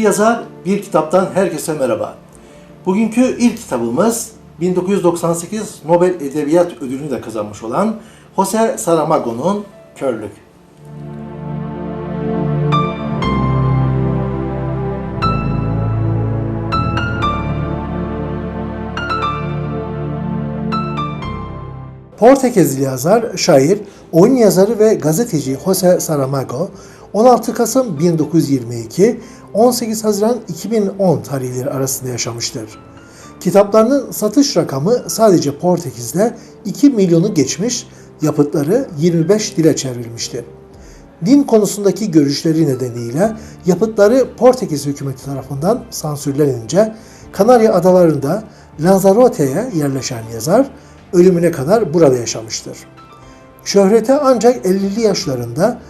Yazar, bir kitaptan herkese merhaba. Bugünkü ilk kitabımız 1998 Nobel Edebiyat Ödülünü de kazanmış olan Jose Saramago'nun Körlük. Portekizli yazar, şair, oyun yazarı ve gazeteci Jose Saramago 16 Kasım 1922 18 Haziran 2010 tarihleri arasında yaşamıştır. Kitaplarının satış rakamı sadece Portekiz'de 2 milyonu geçmiş, yapıtları 25 dile çevrilmiştir. Din konusundaki görüşleri nedeniyle yapıtları Portekiz hükümeti tarafından sansürlenince Kanarya Adaları'nda Lanzarote'ye yerleşen yazar ölümüne kadar burada yaşamıştır. Şöhrete ancak 50'li yaşlarında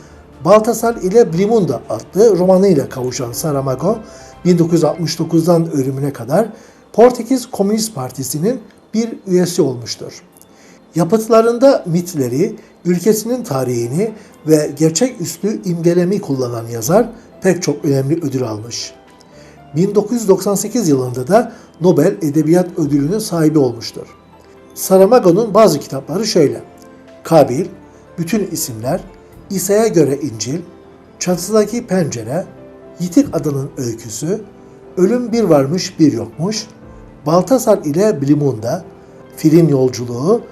Baltasar ile Brimunda adlı romanıyla kavuşan Saramago, 1969'dan ölümüne kadar Portekiz Komünist Partisi'nin bir üyesi olmuştur. Yapıtlarında mitleri, ülkesinin tarihini ve gerçeküstü imgelemi kullanan yazar pek çok önemli ödül almış. 1998 yılında da Nobel Edebiyat Ödülü'nün sahibi olmuştur. Saramago'nun bazı kitapları şöyle. Kabil, Bütün İsimler, İsa'ya göre İncil, Çatıdaki Pencere, Yitik Adının Öyküsü, Ölüm Bir Varmış Bir Yokmuş, Baltasar ile Blimunda, Film Yolculuğu,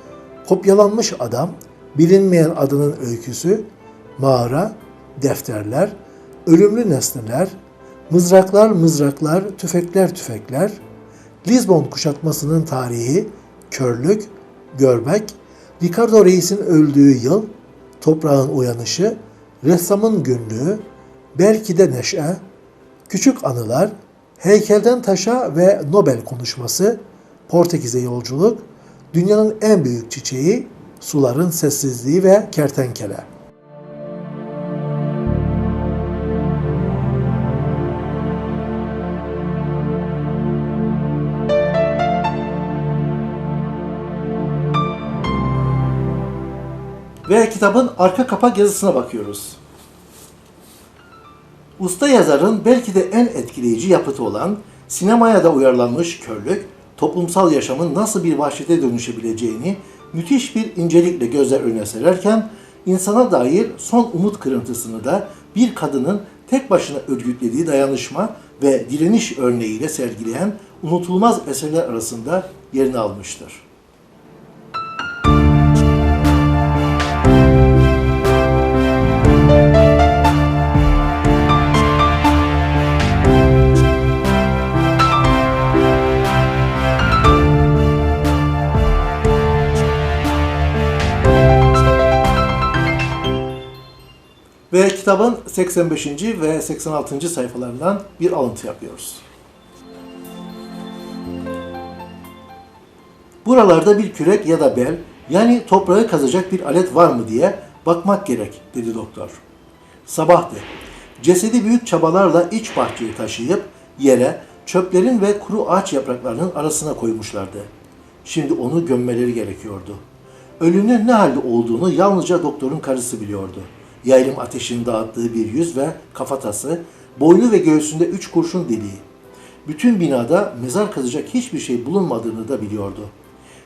Kopyalanmış Adam, Bilinmeyen Adının Öyküsü, Mağara, Defterler, Ölümlü Nesneler, Mızraklar Mızraklar, Tüfekler Tüfekler, Lizbon kuşatmasının tarihi, körlük, görmek, Ricardo Reis'in öldüğü yıl, toprağın uyanışı, ressamın günlüğü, belki de neşe, küçük anılar, heykelden taşa ve Nobel konuşması, Portekiz'e yolculuk, dünyanın en büyük çiçeği, suların sessizliği ve kertenkele. Ve kitabın arka kapak yazısına bakıyoruz. Usta yazarın belki de en etkileyici yapıtı olan sinemaya da uyarlanmış körlük, toplumsal yaşamın nasıl bir vahşete dönüşebileceğini müthiş bir incelikle gözler önüne sererken, insana dair son umut kırıntısını da bir kadının tek başına örgütlediği dayanışma ve direniş örneğiyle sergileyen unutulmaz eserler arasında yerini almıştır. Ve kitabın 85. ve 86. sayfalarından bir alıntı yapıyoruz. Buralarda bir kürek ya da bel, yani toprağı kazacak bir alet var mı diye bakmak gerek, dedi doktor. Sabahtı. Cesedi büyük çabalarla iç bahçeyi taşıyıp yere çöplerin ve kuru ağaç yapraklarının arasına koymuşlardı. Şimdi onu gömmeleri gerekiyordu. Ölünün ne halde olduğunu yalnızca doktorun karısı biliyordu. Yaylım ateşinin dağıttığı bir yüz ve kafatası, boynu ve göğsünde üç kurşun deliği. Bütün binada mezar kazacak hiçbir şey bulunmadığını da biliyordu.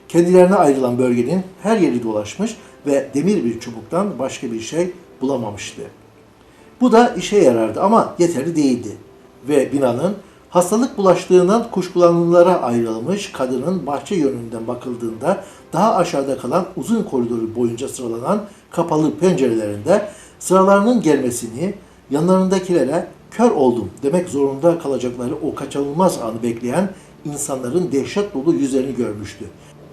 Kendilerine ayrılan bölgenin her yeri dolaşmış ve demir bir çubuktan başka bir şey bulamamıştı. Bu da işe yarardı ama yeterli değildi. Ve binanın hastalık bulaştığından kuşkulananlara ayrılmış kadının bahçe yönünden bakıldığında daha aşağıda kalan uzun koridoru boyunca sıralanan kapalı pencerelerinde sıralarının gelmesini yanlarındakilere kör oldum demek zorunda kalacakları o kaçınılmaz anı bekleyen insanların dehşet dolu yüzlerini görmüştü.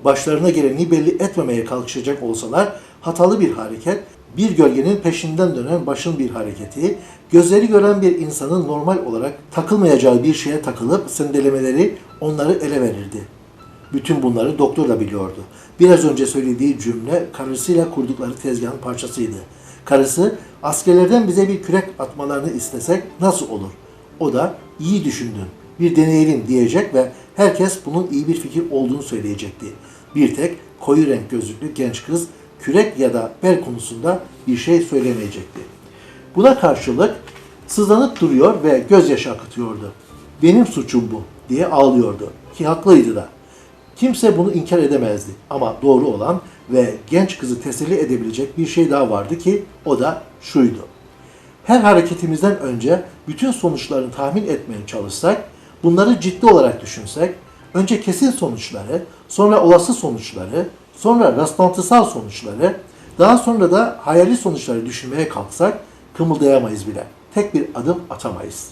Başlarına geleni belli etmemeye kalkışacak olsalar hatalı bir hareket, bir gölgenin peşinden dönen başın bir hareketi, gözleri gören bir insanın normal olarak takılmayacağı bir şeye takılıp sendelemeleri onları ele verirdi. Bütün bunları doktor da biliyordu. Biraz önce söylediği cümle karısıyla kurdukları tezgahın parçasıydı. Karısı askerlerden bize bir kürek atmalarını istesek nasıl olur? O da iyi düşündün, bir deneyelim diyecek ve herkes bunun iyi bir fikir olduğunu söyleyecekti. Bir tek koyu renk gözlüklü genç kız kürek ya da bel konusunda bir şey söylemeyecekti. Buna karşılık Sızlanıp duruyor ve gözyaşı akıtıyordu. Benim suçum bu diye ağlıyordu ki haklıydı da. Kimse bunu inkar edemezdi ama doğru olan ve genç kızı teselli edebilecek bir şey daha vardı ki o da şuydu. Her hareketimizden önce bütün sonuçlarını tahmin etmeye çalışsak, bunları ciddi olarak düşünsek, önce kesin sonuçları, sonra olası sonuçları, sonra rastlantısal sonuçları, daha sonra da hayali sonuçları düşünmeye kalksak kımıldayamayız bile. Tek bir adım atamayız.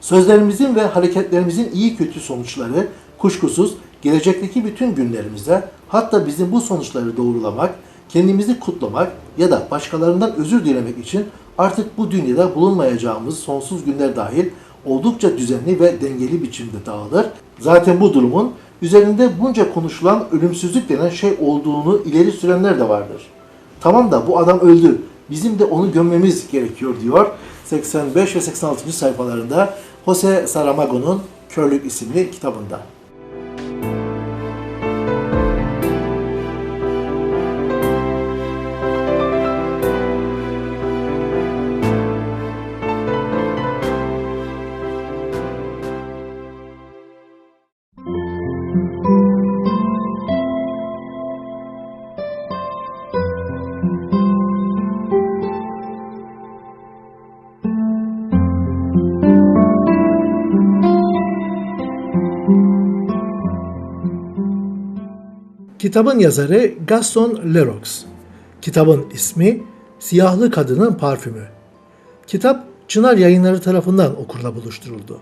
Sözlerimizin ve hareketlerimizin iyi kötü sonuçları kuşkusuz gelecekteki bütün günlerimize hatta bizim bu sonuçları doğrulamak, kendimizi kutlamak ya da başkalarından özür dilemek için artık bu dünyada bulunmayacağımız sonsuz günler dahil oldukça düzenli ve dengeli biçimde dağılır. Zaten bu durumun üzerinde bunca konuşulan ölümsüzlük denen şey olduğunu ileri sürenler de vardır. Tamam da bu adam öldü. Bizim de onu gömmemiz gerekiyor diyor. 85 ve 86. sayfalarında Jose Saramago'nun Körlük isimli kitabında. Kitabın yazarı Gaston Leroux. Kitabın ismi Siyahlı Kadının Parfümü. Kitap Çınar Yayınları tarafından okurla buluşturuldu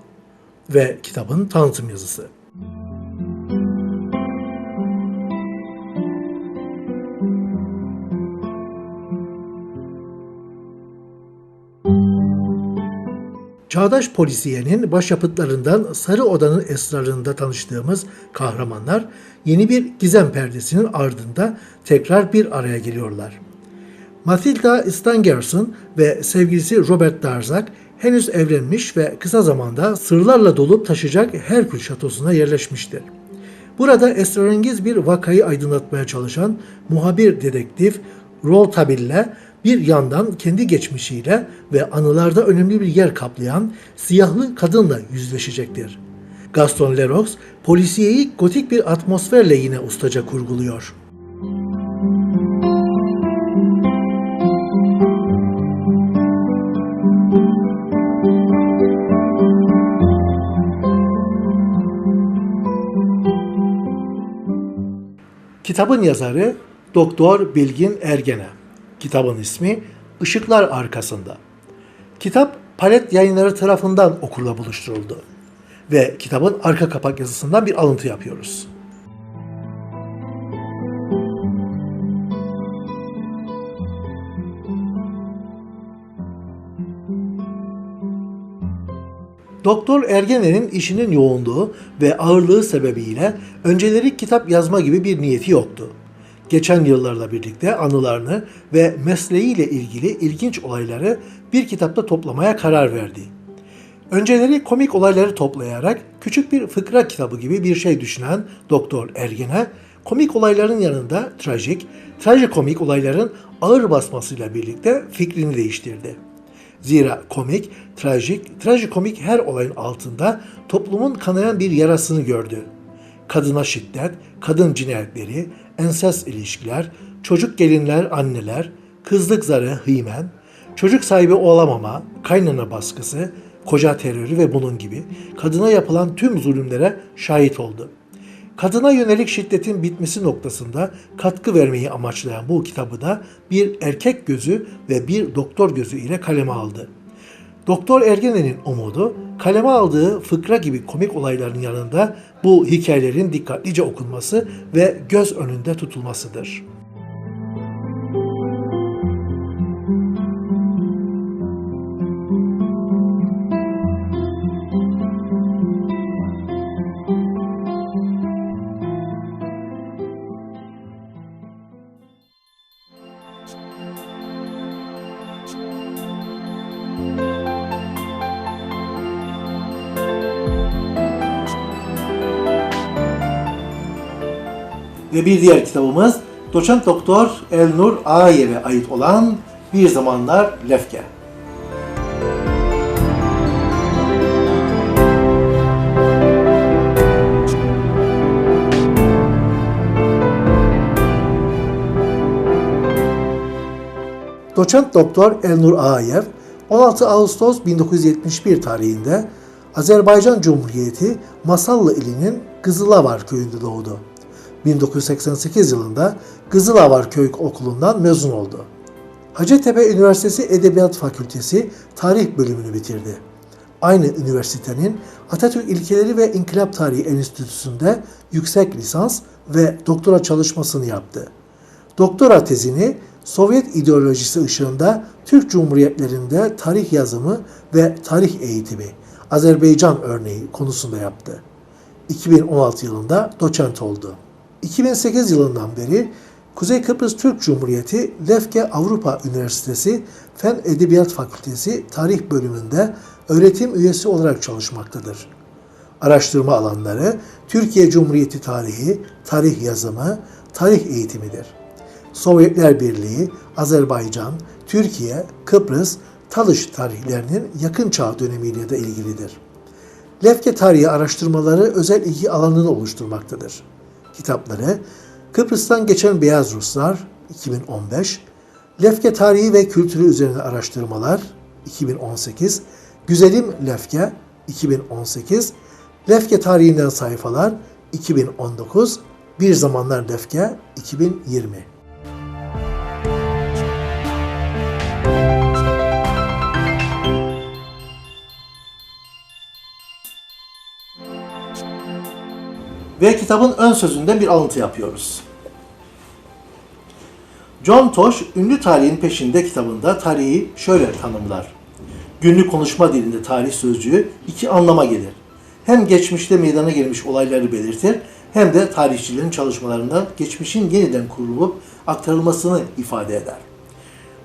ve kitabın tanıtım yazısı. Çağdaş polisiyenin başyapıtlarından Sarı Oda'nın esrarında tanıştığımız kahramanlar yeni bir gizem perdesinin ardında tekrar bir araya geliyorlar. Matilda Stangerson ve sevgilisi Robert Darzac henüz evlenmiş ve kısa zamanda sırlarla dolup taşacak Herkül şatosuna yerleşmiştir. Burada esrarengiz bir vakayı aydınlatmaya çalışan muhabir dedektif Rouletabille bir yandan kendi geçmişiyle ve anılarda önemli bir yer kaplayan siyahlı kadınla yüzleşecektir. Gaston Leroux, polisiyeyi gotik bir atmosferle yine ustaca kurguluyor. Kitabın yazarı Doktor Bilgin Ergene. Kitabın ismi Işıklar Arkasında. Kitap Palet Yayınları tarafından okurla buluşturuldu ve kitabın arka kapak yazısından bir alıntı yapıyoruz. Doktor Ergene'nin işinin yoğunluğu ve ağırlığı sebebiyle önceleri kitap yazma gibi bir niyeti yoktu. Geçen yıllarla birlikte anılarını ve mesleğiyle ilgili ilginç olayları bir kitapta toplamaya karar verdi. Önceleri komik olayları toplayarak küçük bir fıkra kitabı gibi bir şey düşünen Doktor Ergene, komik olayların yanında trajik, trajikomik olayların ağır basmasıyla birlikte fikrini değiştirdi. Zira komik, trajik, trajikomik her olayın altında toplumun kanayan bir yarasını gördü. Kadına şiddet, kadın cinayetleri, ensest ilişkiler, çocuk gelinler anneler, kızlık zarı hıymen, çocuk sahibi olamama, kaynana baskısı, koca terörü ve bunun gibi kadına yapılan tüm zulümlere şahit oldu. Kadına yönelik şiddetin bitmesi noktasında katkı vermeyi amaçlayan bu kitabı da bir erkek gözü ve bir doktor gözü ile kaleme aldı. Doktor Ergene'nin umudu kaleme aldığı fıkra gibi komik olayların yanında bu hikayelerin dikkatlice okunması ve göz önünde tutulmasıdır. Ve bir diğer kitabımız doçent doktor Elnur Ağayev'e ait olan Bir Zamanlar Lefke. Doçent Doktor Elnur Ağayev 16 Ağustos 1971 tarihinde Azerbaycan Cumhuriyeti Masallı ilinin Kızılavar köyünde doğdu. 1988 yılında Kızılavar Köy Okulu'ndan mezun oldu. Hacettepe Üniversitesi Edebiyat Fakültesi Tarih bölümünü bitirdi. Aynı üniversitenin Atatürk İlkeleri ve İnkılap Tarihi Enstitüsü'nde yüksek lisans ve doktora çalışmasını yaptı. Doktora tezini Sovyet ideolojisi ışığında Türk Cumhuriyetlerinde tarih yazımı ve tarih eğitimi, Azerbaycan örneği konusunda yaptı. 2016 yılında doçent oldu. 2008 yılından beri Kuzey Kıbrıs Türk Cumhuriyeti Lefke Avrupa Üniversitesi Fen Edebiyat Fakültesi Tarih bölümünde öğretim üyesi olarak çalışmaktadır. Araştırma alanları Türkiye Cumhuriyeti tarihi, tarih yazımı, tarih eğitimidir. Sovyetler Birliği, Azerbaycan, Türkiye, Kıbrıs, Talış tarihlerinin yakın çağ dönemiyle de ilgilidir. Lefke tarihi araştırmaları özel ilgi alanını oluşturmaktadır. Kitapları Kıbrıs'tan geçen Beyaz Ruslar 2015, Lefke tarihi ve kültürü üzerine araştırmalar 2018, Güzelim Lefke 2018, Lefke tarihinden sayfalar 2019, Bir Zamanlar Lefke 2020. Ve kitabın ön sözünden bir alıntı yapıyoruz. John Tosh, ünlü tarihin peşinde kitabında tarihi şöyle tanımlar. Günlük konuşma dilinde tarih sözcüğü iki anlama gelir. Hem geçmişte meydana gelmiş olayları belirtir, hem de tarihçilerin çalışmalarından geçmişin yeniden kurulup aktarılmasını ifade eder.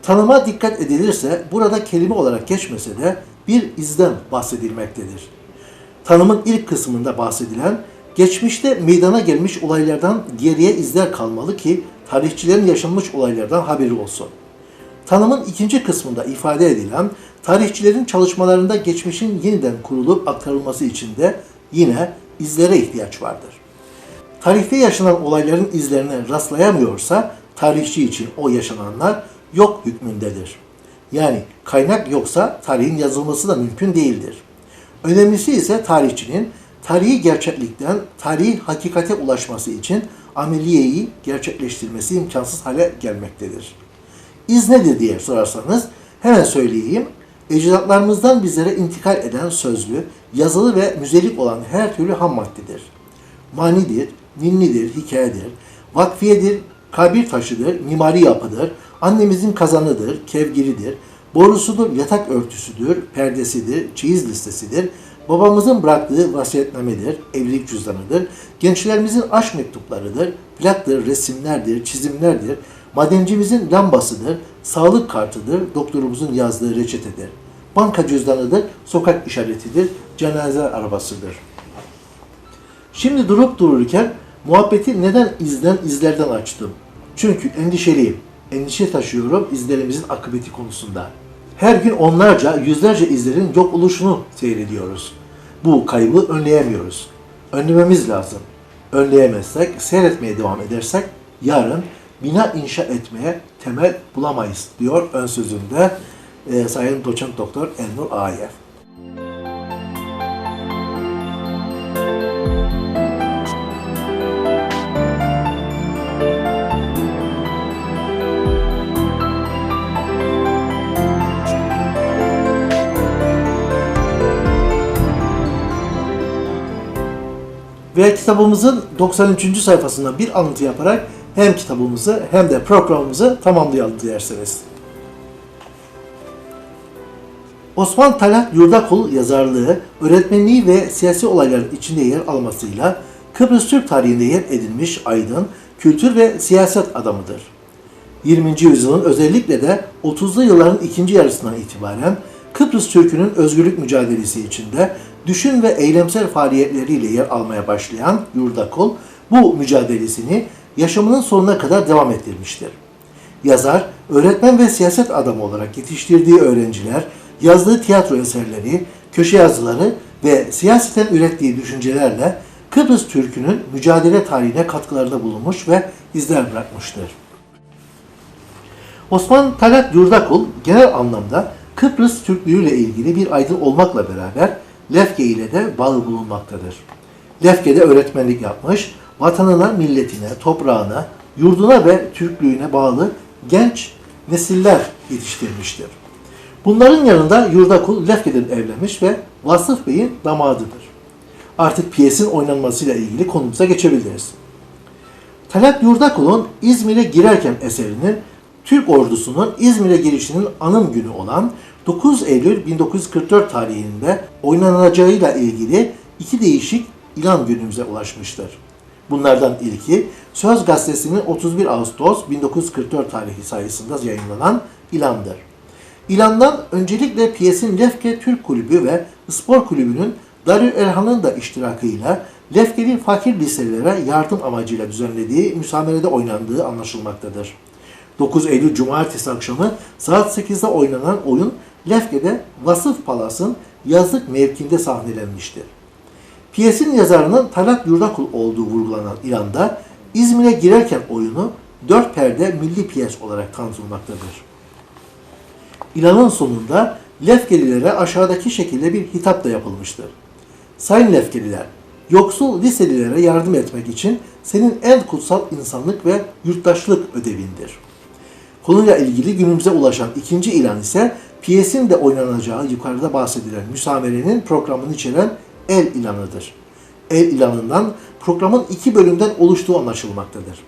Tanıma dikkat edilirse burada kelime olarak geçmese de bir izden bahsedilmektedir. Tanımın ilk kısmında bahsedilen geçmişte meydana gelmiş olaylardan geriye izler kalmalı ki tarihçilerin yaşanmış olaylardan haberi olsun. Tanımın ikinci kısmında ifade edilen tarihçilerin çalışmalarında geçmişin yeniden kurulup aktarılması için de yine izlere ihtiyaç vardır. Tarihte yaşanan olayların izlerine rastlayamıyorsa tarihçi için o yaşananlar yok hükmündedir. Yani kaynak yoksa tarihin yazılması da mümkün değildir. Önemlisi ise tarihçinin tarihi gerçeklikten tarihi hakikate ulaşması için ameliyeyi gerçekleştirmesi imkansız hale gelmektedir. İz nedir diye sorarsanız hemen söyleyeyim. Ecdatlarımızdan bizlere intikal eden sözlü, yazılı ve müzelik olan her türlü ham maddedir. Manidir, ninnidir, hikayedir, vakfiyedir, kabir taşıdır, mimari yapıdır, annemizin kazanıdır, kevgiridir, borusudur, yatak örtüsüdür, perdesidir, çeyiz listesidir, babamızın bıraktığı vasiyetnamedir, evlilik cüzdanıdır, gençlerimizin aşk mektuplarıdır, plaktır, resimlerdir, çizimlerdir, madencimizin lambasıdır, sağlık kartıdır, doktorumuzun yazdığı reçetedir. Banka cüzdanıdır, sokak işaretidir, cenaze arabasıdır. Şimdi durup dururken muhabbeti neden izden izlerden açtım? Çünkü endişeliyim. Endişe taşıyorum izlerimizin akıbeti konusunda. Her gün onlarca, yüzlerce izlerin yok oluşunu seyrediyoruz. Bu kaybı önleyemiyoruz. Önlememiz lazım. Önleyemezsek, seyretmeye devam edersek yarın bina inşa etmeye temel bulamayız diyor ön sözünde e, Sayın Doçent Doktor Elnur Ağayev. Ve kitabımızın 93. sayfasında bir alıntı yaparak hem kitabımızı hem de programımızı tamamlayalım dilerseniz. Osman Talat Yurdakul yazarlığı, öğretmenliği ve siyasi olayların içinde yer almasıyla Kıbrıs Türk tarihinde yer edilmiş aydın, kültür ve siyaset adamıdır. 20. yüzyılın özellikle de 30'lu yılların ikinci yarısından itibaren Kıbrıs Türk'ünün özgürlük mücadelesi içinde düşün ve eylemsel faaliyetleriyle yer almaya başlayan Yurdakul, bu mücadelesini yaşamının sonuna kadar devam ettirmiştir. Yazar, öğretmen ve siyaset adamı olarak yetiştirdiği öğrenciler, yazdığı tiyatro eserleri, köşe yazıları ve siyaseten ürettiği düşüncelerle Kıbrıs Türk'ünün mücadele tarihine katkılarda bulunmuş ve izler bırakmıştır. Osman Talat Yurdakul genel anlamda Kıbrıs Türklüğü ile ilgili bir aydın olmakla beraber Lefke ile de bağı bulunmaktadır. Lefke'de öğretmenlik yapmış, vatanına, milletine, toprağına, yurduna ve Türklüğüne bağlı genç nesiller yetiştirmiştir. Bunların yanında Yurdakul Lefke'den evlenmiş ve Vasıf Bey'in damadıdır. Artık piyesin oynanmasıyla ilgili konumuza geçebiliriz. Talat Yurdakul'un İzmir'e girerken eserinin Türk ordusunun İzmir'e girişinin anım günü olan 9 Eylül 1944 tarihinde oynanacağıyla ilgili iki değişik ilan günümüze ulaşmıştır. Bunlardan ilki Söz Gazetesi'nin 31 Ağustos 1944 tarihi sayısında yayınlanan ilandır. İlandan öncelikle piyesin Lefke Türk Kulübü ve Spor Kulübü'nün Darül Erhan'ın da iştirakıyla Lefkeli fakir liselere yardım amacıyla düzenlediği müsamerede oynandığı anlaşılmaktadır. 9 Eylül Cumartesi akşamı saat 8'de oynanan oyun Lefke'de Vasıf Palas'ın yazlık mevkinde sahnelenmiştir. Piyesin yazarının Talat Yurdakul olduğu vurgulanan ilanda İzmir'e girerken oyunu dört perde milli piyes olarak tanıtılmaktadır. İlanın sonunda Lefkelilere aşağıdaki şekilde bir hitap da yapılmıştır. Sayın Lefkeliler, yoksul liselilere yardım etmek için senin en kutsal insanlık ve yurttaşlık ödevindir. Konuyla ilgili günümüze ulaşan ikinci ilan ise piyesin de oynanacağı yukarıda bahsedilen müsamerenin programını içeren el ilanıdır. El ilanından programın iki bölümden oluştuğu anlaşılmaktadır.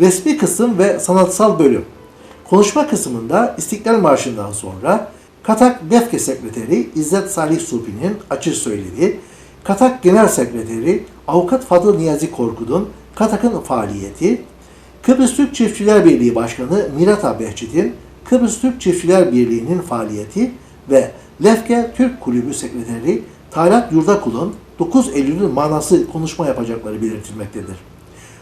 Resmi kısım ve sanatsal bölüm. Konuşma kısmında İstiklal Marşı'ndan sonra Katak Defke Sekreteri İzzet Salih Supi'nin açık söylediği, Katak Genel Sekreteri Avukat Fadıl Niyazi Korkut'un Katak'ın faaliyeti, Kıbrıs Türk Çiftçiler Birliği Başkanı Mirata Behçet'in Kıbrıs Türk Çiftçiler Birliği'nin faaliyeti ve Lefke Türk Kulübü Sekreteri Talat Yurdakul'un 9 Eylül'ün manası konuşma yapacakları belirtilmektedir.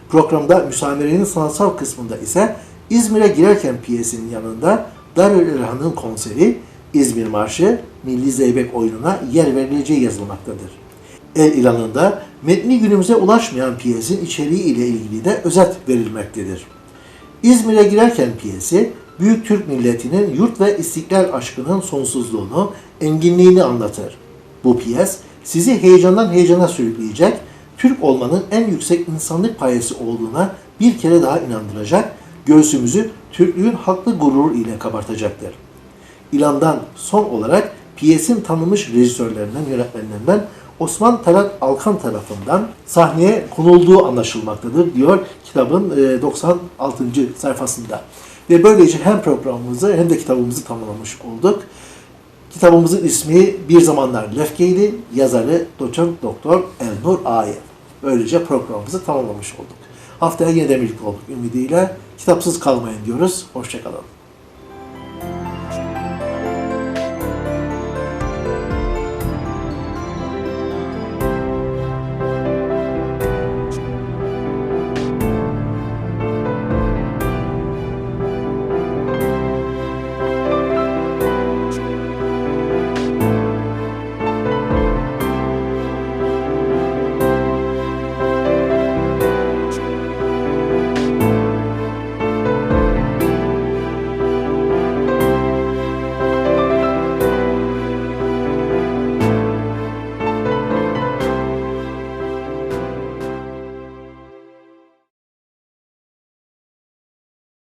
Programda müsamerenin sanatsal kısmında ise İzmir'e girerken piyesinin yanında Darül Erhan'ın konseri, İzmir Marşı, Milli Zeybek oyununa yer verileceği yazılmaktadır. El ilanında metni günümüze ulaşmayan piyesin içeriği ile ilgili de özet verilmektedir. İzmir'e girerken piyesi, Büyük Türk milletinin yurt ve istiklal aşkının sonsuzluğunu, enginliğini anlatır. Bu piyes sizi heyecandan heyecana sürükleyecek, Türk olmanın en yüksek insanlık payesi olduğuna bir kere daha inandıracak, göğsümüzü Türklüğün haklı gurur ile kabartacaktır. İlandan son olarak piyesin tanınmış rejisörlerinden, yönetmenlerinden Osman Talat Alkan tarafından sahneye konulduğu anlaşılmaktadır diyor kitabın e, 96. sayfasında. Ve böylece hem programımızı hem de kitabımızı tamamlamış olduk. Kitabımızın ismi Bir Zamanlar Lefkeyli, yazarı doçent doktor Elnur Ayev. Böylece programımızı tamamlamış olduk. Haftaya yine de birlikte olduk ümidiyle. Kitapsız kalmayın diyoruz. Hoşçakalın.